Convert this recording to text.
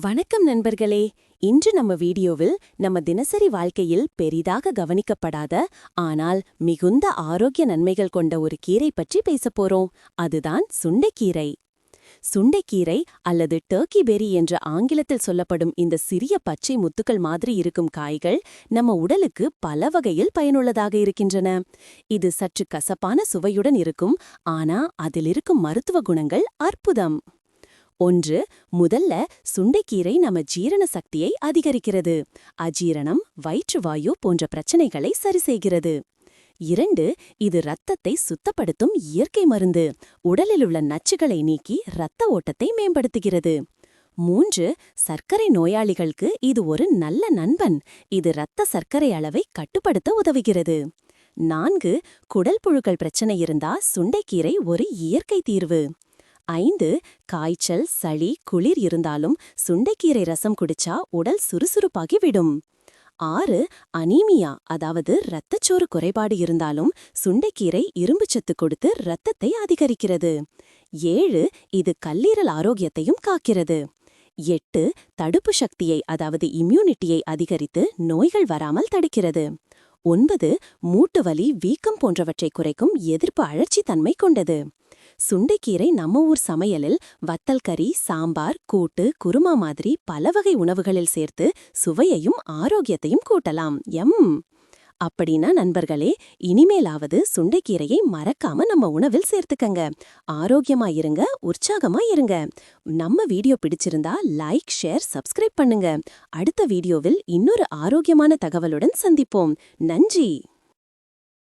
வணக்கம் நண்பர்களே. இன்று நம்ம வீடியோவில் நம்ம தினசரி வாழ்க்கையில் பெரிதாக கவனிக்கப்படாத ஆனால் மிகுந்த ஆரோக்கிய நன்மைகள் கொண்ட ஒரு கீரை பற்றி பேசப் போறோம். அதுதான் சுண்டைக்கீரை. சுண்டைக்கீரை அல்லது டர்க்கி பெரி என்ற ஆங்கிலத்தில் சொல்லப்படும் இந்த சிறிய பச்சை முத்துக்கள் மாதிரி இருக்கும் காய்கள் நம்ம உடலுக்கு பல வகையில் பயனுள்ளதாக இருக்கின்றன. இது சற்று கசப்பான சுவையுடன் இருக்கும் ஆனா அதிலிருக்கும் மருத்துவ குணங்கள் அற்புதம். ஒன்று முதல்ல சுண்டைக்கீரை நம்ம ஜீரண சக்தியை அதிகரிக்கிறது. அஜீரணம் வயிற்றுவாயு போன்ற பிரச்சனைகளை சரி செய்கிறது. இரண்டு இது இரத்தத்தை சுத்தப்படுத்தும் இயற்கை மருந்து. உடலில் உள்ள நச்சுகளை நீக்கி இரத்த ஓட்டத்தை மேம்படுத்துகிறது. மூன்று சர்க்கரை நோயாளிகளுக்கு இது ஒரு நல்ல நண்பன். இது இரத்த சர்க்கரை அளவை கட்டுப்படுத்த உதவுகிறது. நான்கு குடல் புழுக்கள் பிரச்சனை இருந்தா சுண்டைக்கீரை ஒரு இயற்கை தீர்வு. ஐந்து காய்ச்சல் சளி குளிர் இருந்தாலும் சுண்டைக்கீரை ரசம் குடிச்சா உடல் சுறுசுறுப்பாகி விடும். ஆறு அனீமியா அதாவது இரத்தச்சோறு குறைபாடு இருந்தாலும் சுண்டைக்கீரை இரும்புச்சத்து கொடுத்து இரத்தத்தை அதிகரிக்கிறது. ஏழு இது கல்லீரல் ஆரோக்கியத்தையும் காக்கிறது. எட்டு தடுப்பு சக்தியை அதாவது இம்யூனிட்டியை அதிகரித்து நோய்கள் வராமல் தடுக்கிறது. ஒன்பது மூட்டு வலி வீக்கம் போன்றவற்றை குறைக்கும் எதிர்ப்பு அழற்சி தன்மை கொண்டது. சுண்டைக்கீரை நம்ம ஊர் சமையலில் வத்தல் கறி சாம்பார் கூட்டு குருமா மாதிரி பல வகை உணவுகளில் சேர்த்து சுவையையும் ஆரோக்கியத்தையும் கூட்டலாம். எம். அப்படின்னா நண்பர்களே இனிமேலாவது சுண்டைக்கீரையை மறக்காம நம்ம உணவில் சேர்த்துக்கங்க. ஆரோக்கியமா இருங்க உற்சாகமா இருங்க. நம்ம வீடியோ பிடிச்சிருந்தா லைக் ஷேர் சப்ஸ்கிரைப் பண்ணுங்க. அடுத்த வீடியோவில் இன்னொரு ஆரோக்கியமான தகவலுடன் சந்திப்போம். நன்றி!